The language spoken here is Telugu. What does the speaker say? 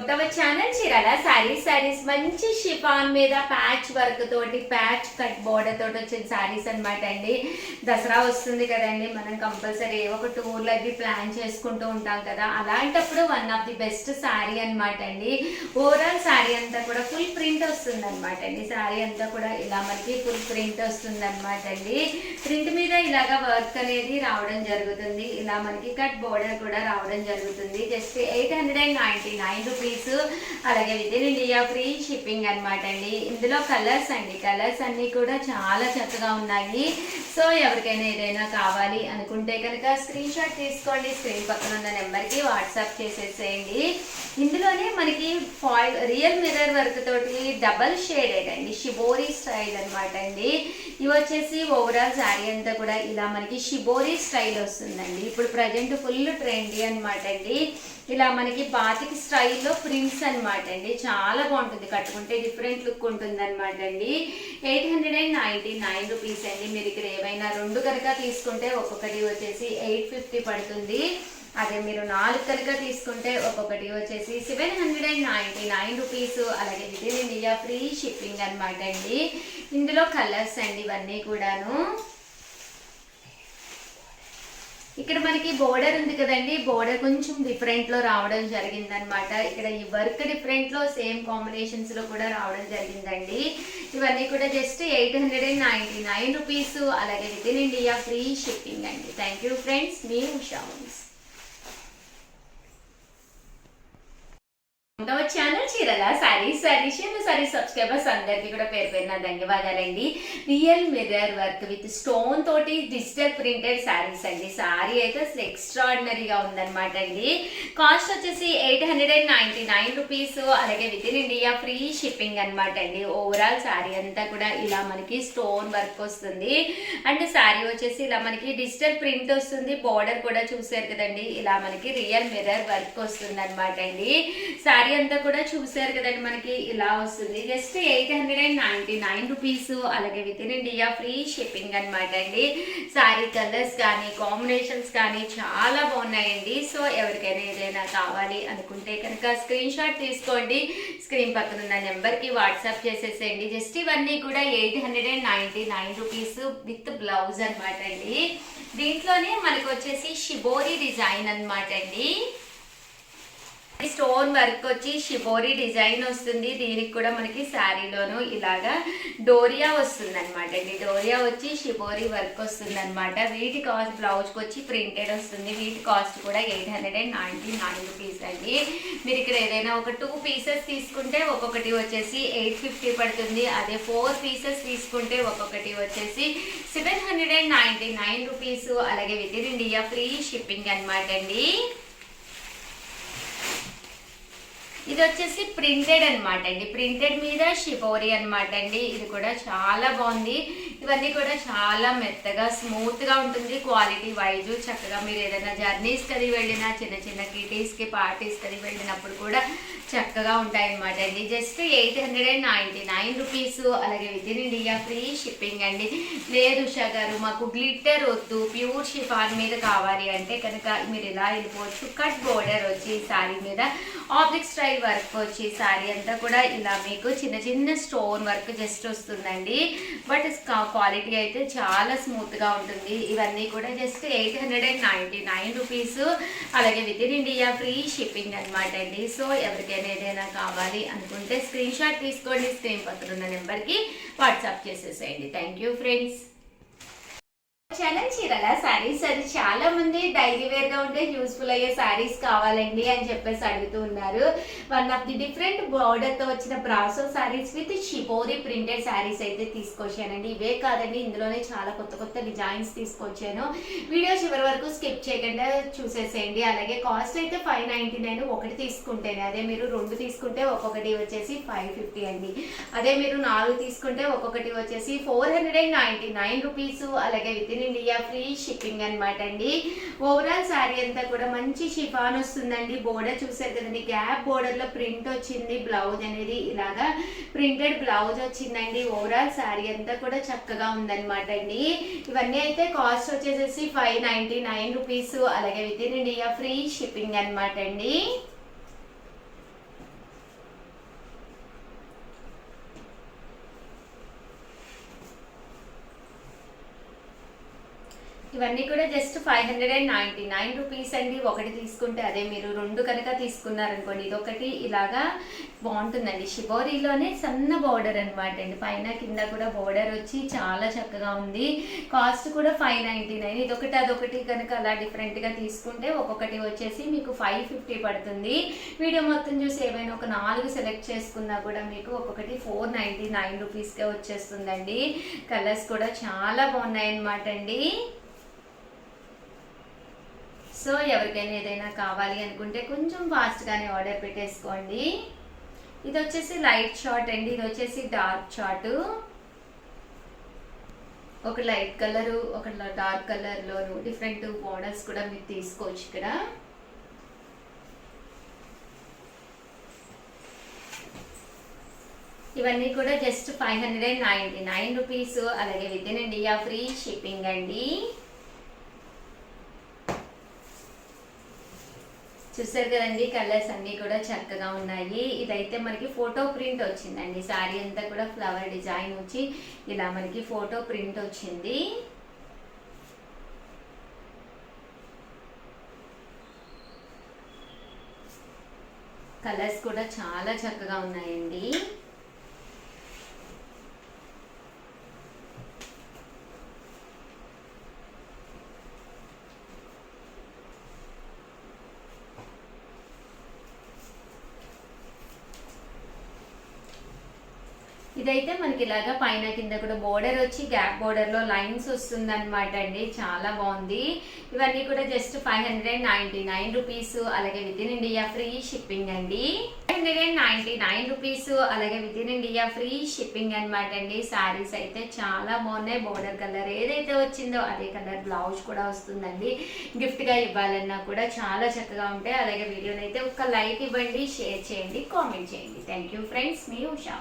కొత్తవ ఛానల్ చీరాల? శారీస్ శారీస్ మంచి షిఫాన్ మీద ప్యాచ్ వర్క్ తోటి ప్యాచ్ కట్ బోర్డర్ తోటి వచ్చిన శారీస్ అన్నమాట అండి. దసరా వస్తుంది కదండి మనం కంపల్సరీ ఏవో ఒక టూర్లు అది ప్లాన్ చేసుకుంటూ ఉంటాం కదా. అలాంటప్పుడు one of the best saree అనమాట అండి. ఓవరాల్ శారీ అంతా కూడా ఫుల్ ప్రింట్ వస్తుంది అనమాట అండి. శారీ అంతా కూడా ఇలా మనకి ఫుల్ ప్రింట్ వస్తుంది అనమాట అండి. ప్రింట్ మీద ఇలాగా వర్క్ అనేది రావడం జరుగుతుంది. ఇలా మనకి కట్ బోర్డర్ కూడా రావడం జరుగుతుంది. Just eight hundred and ninety nine rupees అలాగే with in India free shipping అనమాట అండి. ఇందులో కలర్స్ అండి. కలర్స్ అన్నీ కూడా చాలా చక్కగా ఉన్నాయి. సో ఎవరికైనా ఏదైనా కావాలి అనుకుంటే కనుక స్క్రీన్ షాట్ తీసుకోండి. స్క్రీన్ పక్కన ఉన్న నెంబర్కి వాట్సాప్ చేసేసేయండి. ఇందులోనే మనకి ఫాయిల్ రియల్ మిర్రర్ వర్క్ తోటి డబల్ షేడెడ్ అండి. షిబోరి స్టైల్ అనమాట అండి. ఇవి వచ్చేసి ఓవరాల్ శారీ అంతా కూడా ఇలా మనకి షిబోరి స్టైల్ వస్తుందండి. ఇప్పుడు ప్రజెంట్ ఫుల్ ట్రెండీ అనమాట అండి. ఇలా మనకి బాతికి స్టైల్లో ప్రింట్స్ అనమాట అండి. చాలా బాగుంటుంది. కట్టుకుంటే డిఫరెంట్ లుక్ ఉంటుంది అనమాట అండి. Eight hundred and ninety nine rupees అండి. మీరు ఇక్కడ ఏవైనా రెండు కనుక తీసుకుంటే ఒక్కొక్కటి వచ్చేసి ఎయిట్ ఫిఫ్టీ పడుతుంది. అదే మీరు నాలుగు కనుక తీసుకుంటే ఒక్కొక్కటి వచ్చేసి seven hundred and ninety nine rupees. అలాగే విత్ ఇండియా ఫ్రీ షిప్పింగ్ అనమాట అండి. ఇందులో కలర్స్ అండి ఇవన్నీ కూడాను. ఇక్కడ మనకి బోర్డర్ ఉంది కదండి. బోర్డర్ కొంచెం డిఫరెంట్లో రావడం జరిగింది అనమాట ఇక్కడ ఈ వర్క్ డిఫరెంట్లో సేమ్ కాంబినేషన్స్లో కూడా రావడం జరిగిందండి. ఇవన్నీ కూడా just eight hundred and ninety nine rupees అలాగే with in India free shipping అండి. థ్యాంక్ యూ ఫ్రెండ్స్ మీ ఉషా రెండవ ఛానల్ చీరల సారీస్ సారీస్ సారీ సబ్స్క్రైబర్స్ అందరికీ కూడా పేరు పేరున ధన్యవాదాలండి. Real mirror work with stone తోటి డిజిటల్ ప్రింటెడ్ సారీస్ అండి. సారీ అయితే అసలు ఎక్స్ట్రాడినరీగా ఉందన్నమాట అండి. కాస్ట్ వచ్చేసి eight hundred and ninety nine rupees అలాగే with in India free shipping అనమాట అండి. ఓవరాల్ సారీ అంతా కూడా ఇలా మనకి స్టోన్ వర్క్ వస్తుంది. అండ్ సారీ వచ్చేసి ఇలా మనకి డిజిటల్ ప్రింట్ వస్తుంది. బార్డర్ కూడా చూసారు కదండి. ఇలా మనకి రియల్ మిర్రర్ వర్క్ వస్తుంది అనమాట అండి. సారీ అంతా కూడా చూసారు కదండి మనకి ఇలా వస్తుంది. Just eight hundred and ninety nine rupees అలాగే with in India free shipping అనమాట అండి. సారీ కలర్స్ కానీ కాంబినేషన్స్ కానీ చాలా బాగున్నాయండి. సో ఎవరికైనా ఏదైనా కావాలి అనుకుంటే కనుక స్క్రీన్ షాట్ తీసుకోండి. స్క్రీన్ పక్కన ఉన్న నెంబర్కి వాట్సాప్ చేసేసేయండి. జస్ట్ ఇవన్నీ కూడా eight hundred and ninety nine rupees with blouse అనమాట అండి. దీంట్లోనే మనకు వచ్చేసి షిబోరి డిజైన్ అనమాట అండి. స్టోన్ వర్క్ వచ్చి షిబోరి డిజైన్ వస్తుంది. దీనికి కూడా మనకి శారీలోను ఇలాగా డోరియా వస్తుంది అనమాట అండి. డోరియా వచ్చి షిబోరి వర్క్ వస్తుంది అనమాట వీటి కాస్ట్ బ్లౌజ్కి వచ్చి ప్రింటెడ్ వస్తుంది. వీటి కాస్ట్ కూడా eight hundred and ninety nine rupees అండి. మీరు ఇక్కడ ఏదైనా ఒక టూ పీసెస్ తీసుకుంటే ఒక్కొక్కటి వచ్చేసి ఎయిట్ ఫిఫ్టీ పడుతుంది. అదే ఫోర్ పీసెస్ తీసుకుంటే ఒక్కొక్కటి వచ్చేసి seven hundred and ninety nine rupees. అలాగే with in India free shipping అనమాట అండి. ఇది వచ్చేసి ప్రింటెడ్ అనమాట అండి. ప్రింటెడ్ మీద షిపోరి అనమాట అండి. ఇది కూడా చాలా బాగుంది. ఇవన్నీ కూడా చాలా మెత్తగా స్మూత్గా ఉంటుంది. క్వాలిటీ వైజ్ చక్కగా మీరు ఏదైనా జర్నీస్ కది వెళ్ళినా చిన్న చిన్న కిటీస్కి పార్టీస్ కది వెళ్ళినప్పుడు కూడా చక్కగా ఉంటాయి అనమాట అండి. Just eight hundred and ninety nine rupees అలాగే with in India free shipping అండి. లేదు ఉషా గారు మాకు గ్లిట్టర్ వద్దు ప్యూర్ షిఫాన్ మీద కావాలి అంటే కనుక మీరు ఇలా వెళ్ళిపోవచ్చు. కట్ బోర్డర్ వచ్చి సారీ మీద. ఆబ్లిక్ ఈ వర్క్ వచ్చి శారీ అంతా కూడా ఇలా మీకు చిన్న చిన్న స్టోన్ వర్క్ జస్ట్ వస్తుందండి. బట్ క్వాలిటీ అయితే చాలా స్మూత్గా ఉంటుంది. ఇవన్నీ కూడా just eight hundred and ninety nine rupees. అలాగే with in India free shipping అనమాట అండి. సో ఎవరికైనా ఏదైనా కావాలి అనుకుంటే స్క్రీన్ షాట్ తీసుకోండి. స్క్రీన్ పక్కన ఉన్న నెంబర్కి వాట్సాప్ చేసేసేయండి. Thank you friends. ఛానల్ చీరల శారీస్ అది చాలా మంది డైలీ వేర్గా ఉంటే యూస్ఫుల్ అయ్యే శారీస్ కావాలండి అని చెప్పేసి అడుగుతూ ఉన్నారు. వన్ ఆఫ్ ది డిఫరెంట్ బార్డర్తో వచ్చిన brasso sarees with shibori printed sarees అయితే తీసుకొచ్చానండి. ఇవే కాదండి ఇందులోనే చాలా కొత్త కొత్త డిజైన్స్ తీసుకొచ్చాను. వీడియో చివరి వరకు స్కిప్ చేయకుండా చూసేసేయండి. అలాగే కాస్ట్ అయితే ఫైవ్ నైన్టీ నైన్ ఒకటి తీసుకుంటేనే అదే మీరు రెండు తీసుకుంటే ఒక్కొక్కటి వచ్చేసి ఫైవ్ ఫిఫ్టీ అండి. అదే మీరు నాలుగు తీసుకుంటే ఒక్కొక్కటి వచ్చేసి four hundred and ninety nine rupees అలాగే with in India free shipping అనమాట అండి. ఓవరాల్ శారీ అంతా కూడా మంచి షిఫాన్ వస్తుందండి. బోర్డర్ చూసారు కదండి గ్యాప్ బోర్డర్లో ప్రింట్ వచ్చింది బ్లౌజ్ అనేది ఇలాగా ప్రింటెడ్ బ్లౌజ్ వచ్చిందండి. ఓవరాల్ శారీ అంతా కూడా చక్కగా ఉందన్నమాట అండి. ఇవన్నీ అయితే కాస్ట్ వచ్చేసేసి ఫైవ్ నైన్టీ నైన్ రూపీస్ అలాగే with in India free shipping అనమాట అండి. ఇవన్నీ కూడా just five hundred and ninety nine rupees అండి. ఒకటి తీసుకుంటే అదే మీరు రెండు కనుక తీసుకున్నారనుకోండి ఇది ఒకటి ఇలాగా బాగుంటుందండి. షిబోరీలోనే సన్న బార్డర్ అనమాట అండి. పైన కింద కూడా బార్డర్ వచ్చి చాలా చక్కగా ఉంది. కాస్ట్ కూడా ఫైవ్ నైంటీ నైన్ ఇదొకటి అదొకటి కనుక అలా డిఫరెంట్గా తీసుకుంటే ఒక్కొక్కటి వచ్చేసి మీకు ఫైవ్ ఫిఫ్టీ పడుతుంది. వీడియో మొత్తం చూసి ఏమైనా ఒక నాలుగు సెలెక్ట్ చేసుకున్నా కూడా మీకు ఒక్కొక్కటి ఫోర్ నైంటీ నైన్ రూపీస్కే వచ్చేస్తుందండి. కలర్స్ కూడా చాలా బాగున్నాయి అన్నమాట అండి. సో ఎవరికైనా ఏదైనా కావాలి అనుకుంటే కొంచెం ఫాస్ట్గానే ఆర్డర్ పెట్టేసుకోండి. ఇది వచ్చేసి లైట్ షార్ట్ అండి. ఇది వచ్చేసి డార్క్ షార్ట్ ఒక లైట్ కలర్ ఒక డార్క్ కలర్లోను డిఫరెంట్ మోడల్స్ కూడా మీరు తీసుకోవచ్చు ఇక్కడ. ఇవన్నీ కూడా just five hundred and ninety nine rupees. అలాగే with in India free shipping అండి. చూసారు కదండి కలర్స్ అన్నీ కూడా చక్కగా ఉన్నాయి. ఇదైతే మనకి ఫోటో ప్రింట్ వచ్చిందండి. శారీ అంతా కూడా ఫ్లవర్ డిజైన్ వచ్చి ఇలా మనకి ఫోటో ప్రింట్ వచ్చింది. కలర్స్ కూడా చాలా చక్కగా ఉన్నాయండి. ఇదైతే మనకి ఇలాగా పైన కింద కూడా బోర్డర్ వచ్చి గ్యాప్ బోర్డర్లో లైన్స్ వస్తుంది అనమాట అండి. చాలా బాగుంది. ఇవన్నీ కూడా just five hundred ninety nine rupees అలాగే with in India free shipping అండి. Hundred and ninety nine rupees అలాగే with in India free shipping అనమాట అండి. శారీస్ అయితే చాలా బాగున్నాయి. బోర్డర్ కలర్ ఏదైతే వచ్చిందో అదే కలర్ బ్లౌజ్ కూడా వస్తుందండి. గిఫ్ట్గా ఇవ్వాలన్నా కూడా చాలా చక్కగా ఉంటాయి. అలాగే వీడియోని అయితే ఒక లైక్ ఇవ్వండి షేర్ చేయండి కామెంట్ చేయండి. థ్యాంక్ యూ ఫ్రెండ్స్ మీ ఉషా